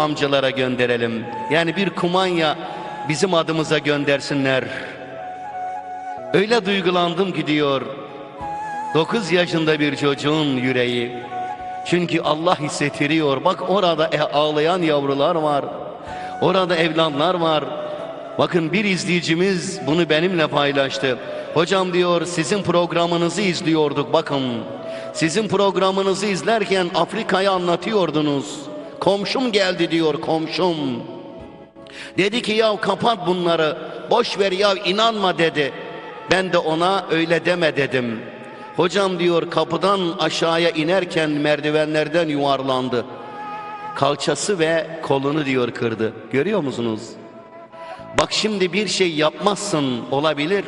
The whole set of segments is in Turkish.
amcalara gönderelim. Yani bir kumanya bizim adımıza göndersinler. Öyle duygulandım ki diyor. 9 yaşında bir çocuğun yüreği. Çünkü Allah hissettiriyor. Bak orada e- ağlayan yavrular var. Orada evlatlar var. Bakın bir izleyicimiz bunu benimle paylaştı. Hocam diyor sizin programınızı izliyorduk bakın. Sizin programınızı izlerken Afrika'yı anlatıyordunuz. Komşum geldi diyor komşum. Dedi ki ya kapat bunları. Boş ver ya inanma dedi. Ben de ona öyle deme dedim. Hocam diyor kapıdan aşağıya inerken merdivenlerden yuvarlandı. Kalçası ve kolunu diyor kırdı. Görüyor musunuz? Bak şimdi bir şey yapmazsın olabilir.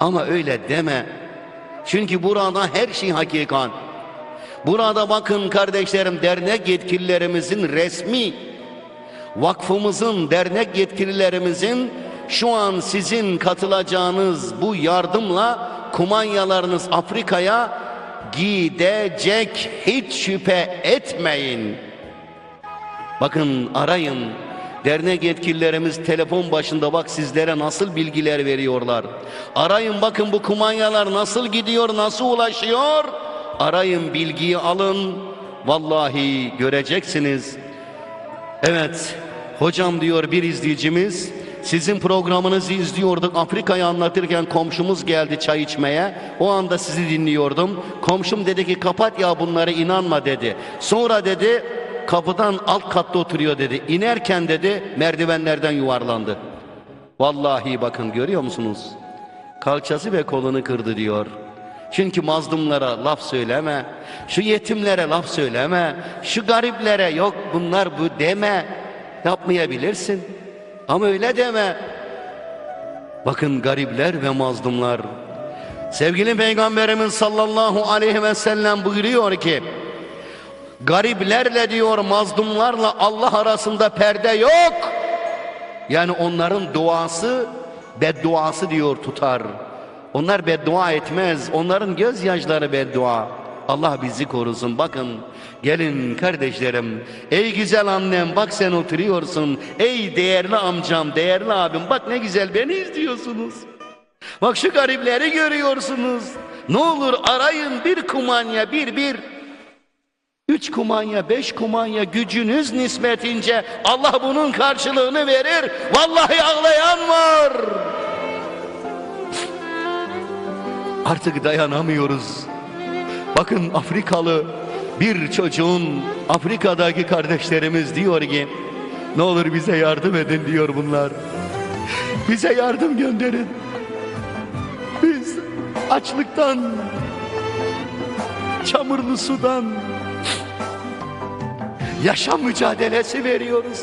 Ama öyle deme. Çünkü burada her şey hakikat. Burada bakın kardeşlerim dernek yetkililerimizin resmi vakfımızın dernek yetkililerimizin şu an sizin katılacağınız bu yardımla kumanyalarınız Afrika'ya gidecek hiç şüphe etmeyin. Bakın arayın. Dernek yetkililerimiz telefon başında bak sizlere nasıl bilgiler veriyorlar. Arayın bakın bu kumanyalar nasıl gidiyor, nasıl ulaşıyor. Arayın bilgiyi alın. Vallahi göreceksiniz. Evet, hocam diyor bir izleyicimiz, sizin programınızı izliyorduk. Afrika'yı anlatırken komşumuz geldi çay içmeye. O anda sizi dinliyordum. Komşum dedi ki kapat ya bunları inanma dedi. Sonra dedi kapıdan alt katta oturuyor dedi. İnerken dedi merdivenlerden yuvarlandı. Vallahi bakın görüyor musunuz? Kalçası ve kolunu kırdı diyor. Çünkü mazlumlara laf söyleme, şu yetimlere laf söyleme, şu gariplere yok bunlar bu deme. Yapmayabilirsin. Ama öyle deme. Bakın garipler ve mazlumlar. Sevgili Peygamberimiz sallallahu aleyhi ve sellem buyuruyor ki, gariplerle diyor mazlumlarla Allah arasında perde yok. Yani onların duası bedduası diyor tutar. Onlar beddua etmez. Onların gözyaşları beddua. Allah bizi korusun. Bakın gelin kardeşlerim. Ey güzel annem bak sen oturuyorsun. Ey değerli amcam, değerli abim bak ne güzel beni izliyorsunuz. Bak şu garipleri görüyorsunuz. Ne olur arayın bir kumanya bir bir. Üç kumanya, beş kumanya gücünüz nispetince Allah bunun karşılığını verir. Vallahi ağlayan var. Artık dayanamıyoruz. Bakın Afrikalı bir çocuğun Afrika'daki kardeşlerimiz diyor ki ne olur bize yardım edin diyor bunlar. Bize yardım gönderin. Biz açlıktan, çamurlu sudan, yaşam mücadelesi veriyoruz.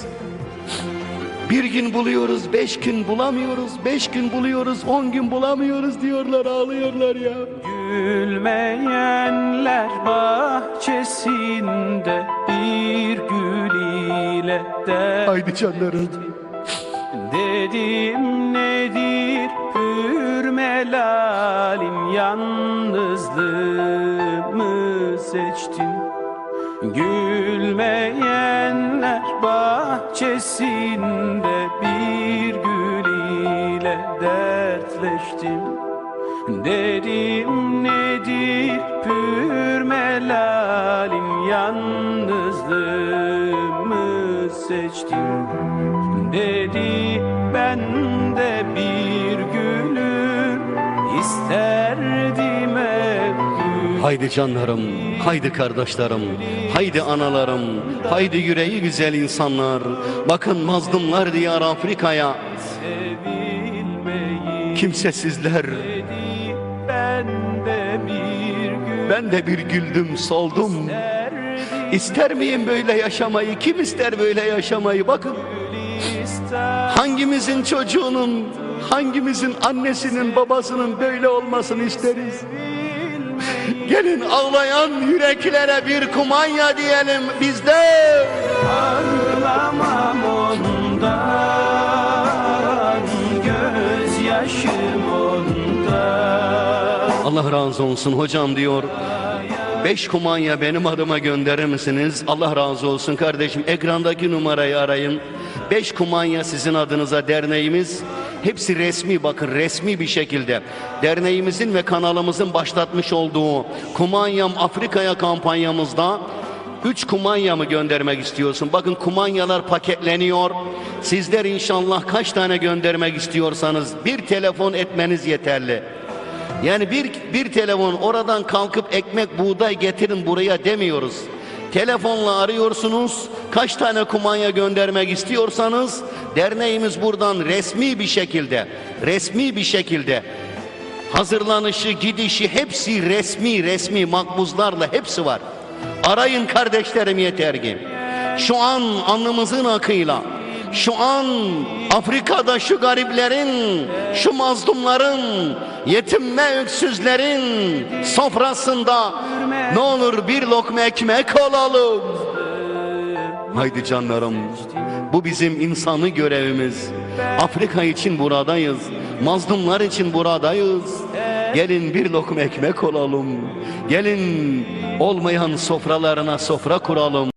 Bir gün buluyoruz, beş gün bulamıyoruz, beş gün buluyoruz, on gün bulamıyoruz diyorlar, ağlıyorlar ya. Gülmeyenler bahçesinde bir gül ile de Haydi canlarım. Dedim nedir pür melalim yalnızlığımı seçtim Gülmeyenler bahçesinde bir gül ile dertleştim. Dedim nedir pür melalim yalnızlığımı seçtim. Dedi ben de bir gülüm isterdim hep Haydi canlarım, haydi kardeşlerim, haydi analarım, haydi yüreği güzel insanlar. Bakın mazlumlar diyar Afrika'ya, kimsesizler. Ben de bir güldüm, soldum. İster miyim böyle yaşamayı? Kim ister böyle yaşamayı? Bakın hangimizin çocuğunun, hangimizin annesinin, babasının böyle olmasını isteriz? Gelin ağlayan yüreklere bir kumanya diyelim bizde. Ağlamam ondan Gözyaşım ondan Allah razı olsun hocam diyor. Beş kumanya benim adıma gönderir misiniz? Allah razı olsun kardeşim. Ekrandaki numarayı arayın. Beş kumanya sizin adınıza derneğimiz. Hepsi resmi bakın resmi bir şekilde. Derneğimizin ve kanalımızın başlatmış olduğu Kumanyam Afrika'ya kampanyamızda Üç kumanya mı göndermek istiyorsun? Bakın kumanyalar paketleniyor. Sizler inşallah kaç tane göndermek istiyorsanız bir telefon etmeniz yeterli. Yani bir, bir telefon oradan kalkıp ekmek buğday getirin buraya demiyoruz. Telefonla arıyorsunuz. Kaç tane kumanya göndermek istiyorsanız derneğimiz buradan resmi bir şekilde resmi bir şekilde hazırlanışı gidişi hepsi resmi resmi makbuzlarla hepsi var. Arayın kardeşlerim yeter ki. Şu an alnımızın akıyla şu an Afrika'da şu gariplerin, şu mazlumların, yetim ve öksüzlerin sofrasında ne olur bir lokma ekmek olalım. Haydi canlarım, bu bizim insanı görevimiz. Afrika için buradayız, mazlumlar için buradayız. Gelin bir lokma ekmek olalım. Gelin olmayan sofralarına sofra kuralım.